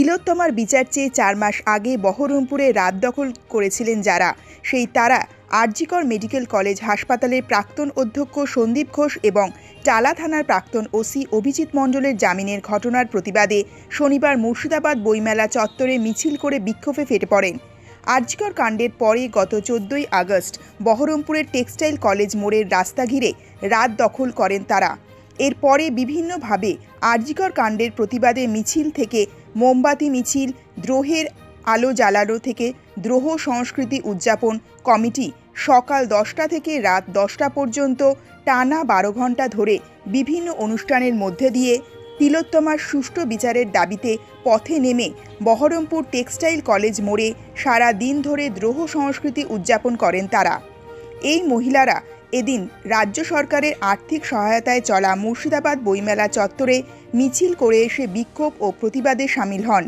তিলোত্তমার বিচার চেয়ে চার মাস আগে বহরমপুরে রাত দখল করেছিলেন যারা। সেই তারা আরজিকর মেডিকেল কলেজ হাসপাতালের প্রাক্তন অধ্যক্ষ সন্দীপ ঘোষ এবং টালা থানার প্রাক্তন ওসি অভিজিৎ মণ্ডলের জামিনের ঘটনার প্রতিবাদে শনিবার মুর্শিদাবাদ বইমেলা চত্বরে মিছিল করে বিক্ষোভে ফেটে পড়েন। আরজিকর কাণ্ডের পরে গত চোদ্দই আগস্ট বহরমপুরের টেক্সটাইল কলেজ মোড়ের রাস্তা ঘিরে রাত দখল করেন তারা। এরপরে বিভিন্নভাবে আরজিকর কাণ্ডের প্রতিবাদে মিছিল থেকে মোমবাতি মিছিল, দ্রোহের আলো জ্বালানো থেকে দ্রোহ সংস্কৃতি উদযাপন কমিটি সকাল দশটা থেকে রাত দশটা পর্যন্ত টানা বারো ঘণ্টা ধরে বিভিন্ন অনুষ্ঠানের মধ্যে দিয়ে তিলোত্তমার সুষ্ঠু বিচারের দাবিতে পথে নেমে বহরমপুর টেক্সটাইল কলেজ মোড়ে সারা দিন ধরে দ্রোহ সংস্কৃতি উদযাপন করেন তারা। এই মহিলারা এদিন রাজ্য সরকারের আর্থিক সহায়তায় চলা মুর্শিদাবাদ বইমেলা চত্বরে মিছিল করে এসে বিক্ষোভ ও প্রতিবাদে সামিল হন।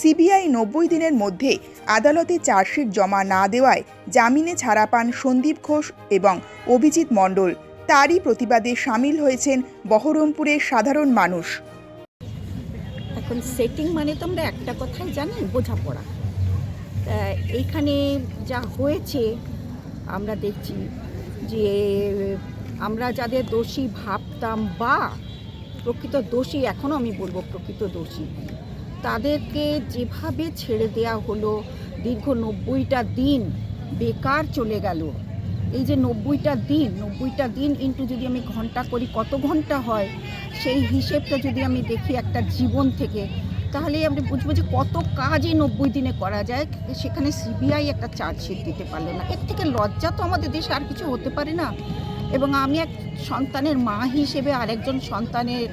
সিবিআই নব্বই দিনের মধ্যে আদালতে চার্জশিট জমা না দেওয়ায় জামিনে ছাড়া পান সন্দীপ ঘোষ এবং অভিজিৎ মণ্ডল। তারই প্রতিবাদে সামিল হয়েছেন বহরমপুরের সাধারণ মানুষ। এখন সেটিং মানে তো আমরা একটা কথাই জানি, বোঝাপড়া। এইখানে যা হয়েছে, আমরা দেখছি যে আমরা যাদের দোষী ভাবতাম বা প্রকৃত দোষী, এখনও আমি বলব প্রকৃত দোষী। তাদেরকে যেভাবে ছেড়ে দেয়া হলো, দীর্ঘ নব্বইটা দিন বেকার চলে গেল। এই যে নব্বইটা দিন নব্বইটা দিন ইন্টু যদি আমি ঘণ্টা করি, কত ঘণ্টা হয়? সেই হিসেবটা যদি আমি দেখি একটা জীবন থেকে, তাহলে আমরা বুঝব যে কত কাজ এই নব্বই দিনে করা যায়। সেখানে সিবিআই একটা চার্জশিট দিতে পারল না। এর থেকে লজ্জা তো আমাদের দেশে আর কিছু হতে পারে না। এবং আমি এক সন্তানের মা হিসেবে আরেকজন সন্তানের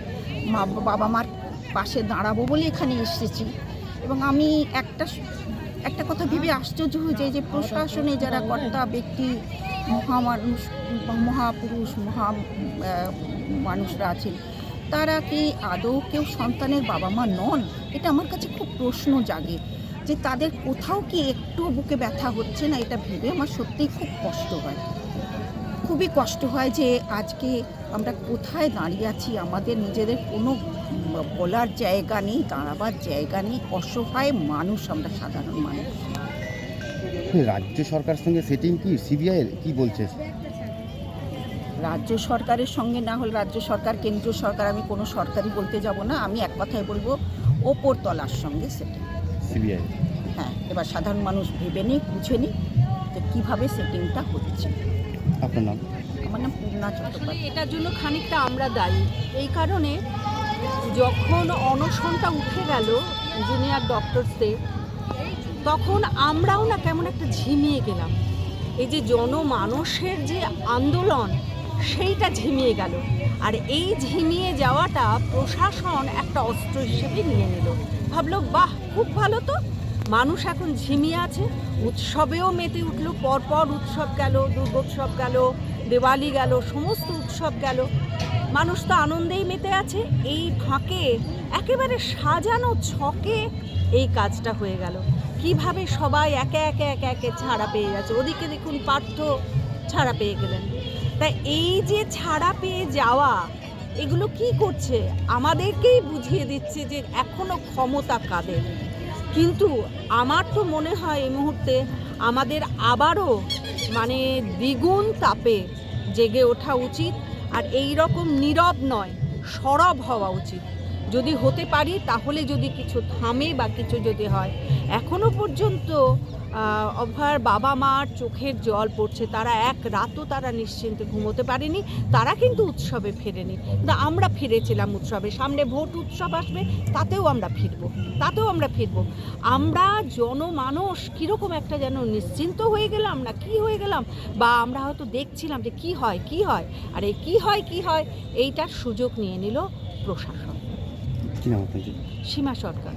মা, বাবা মার পাশে দাঁড়াবো বলে এখানে এসেছি। এবং আমি একটা একটা কথা ভেবে আশ্চর্য হয়ে যে প্রশাসনে যারা কর্তা ব্যক্তি, মহামানুষ, মহাপুরুষ, মহা মানুষরা আছেন, তারা কি আদৌ কেউ সন্তানের বাবা মা নন? এটা আমার কাছে খুব প্রশ্ন জাগে যে তাদের কোথাও কি একটু বুকে ব্যথা হচ্ছে না? এটা ভেবে আমার সত্যিই খুব কষ্ট হয়। খুবই কষ্ট হয় যে আজকে আমরা কোথায় দাঁড়িয়ে আছি আমাদের নিজেদের কোনো বলার জায়গা নেই দাঁড়াবার জায়গা নেই অসহায় মানুষ আমরা সাধারণ মানুষ। রাজ্য সরকারের সঙ্গে সেটিং কি? সিবিআই কি বলছে? রাজ্য সরকারের সঙ্গে না হলে রাজ্য সরকার কেন্দ্রীয় সরকার আমি কোনো সরকারি বলতে যাব না আমি এক কথায় বলব ওপর তলার সঙ্গে সেটিং সিবিআই হ্যাঁ এবার সাধারণ মানুষ ভেবে নিই বুঝে নিই যে কীভাবে সেটিংটা হচ্ছে। আপনার নাম? আমার নাম পূর্ণা চট্টোপাধ্যায়। এটার জন্য খানিকটা আমরা দায়ী। এই কারণে যখন অনশনটা উঠে গেল জুনিয়র ডক্টরসদের তখন আমরাও না কেমন একটা ঝিমিয়ে গেলাম। এই যে জনমানসের যে আন্দোলন, সেইটা ঝিমিয়ে গেল। আর এই ঝিমিয়ে যাওয়াটা প্রশাসন একটা অস্ত্র হিসেবে নিয়ে নিল। ভাবলো, বাহ, খুব ভালো তো। মানুষ এখন ঝিমিয়ে আছে। উৎসবেও মেতে উঠল, পরপর উৎসব গেল, দুর্গোৎসব গেল, দেওয়ালি গেল, সমস্ত উৎসব গেল। মানুষ তো আনন্দেই মেতে আছে। এই ফাঁকে, একেবারে সাজানো ছকে এই কাজটা হয়ে গেল। কীভাবে সবাই একে একে একে একে ছাড়া পেয়ে যাচ্ছে ওদিকে দেখুন পার্থ ছাড়া পেয়ে গেলেন। তাই এই যে ছাড়া পেয়ে যাওয়া, এগুলো কি করছে? আমাদেরকেই বুঝিয়ে দিচ্ছে যে এখনও ক্ষমতা কাদের? কিন্তু আমার তো মনে হয় এই মুহূর্তে আমাদের আবারও মানে দ্বিগুণ তাপে জেগে ওঠা উচিত আর এই রকম নীরব নয়, সরব হওয়া উচিত। যদি হতে পারি তাহলে যদি কিছু থামে বা কিছু যদি হয়, এখনও পর্যন্ত অভয়ার বাবা মার চোখের জল পড়ছে তারা এক রাতও তারা নিশ্চিন্তে ঘুমোতে পারেনি তারা কিন্তু উৎসবে ফেরেনি। কিন্তু আমরা ফিরেছিলাম উৎসবে সামনে ভোট উৎসব আসবে তাতেও আমরা ফিরবো তাতেও আমরা ফিরবো। আমরা জনমানস কীরকম একটা যেন নিশ্চিন্ত হয়ে গেলাম না কি হয়ে গেলাম বা আমরা হয়তো দেখছিলাম যে কি হয় কি হয় আর এই কী হয় কি হয় এইটার সুযোগ নিয়ে নিল প্রশাসন। সীমা সরকার।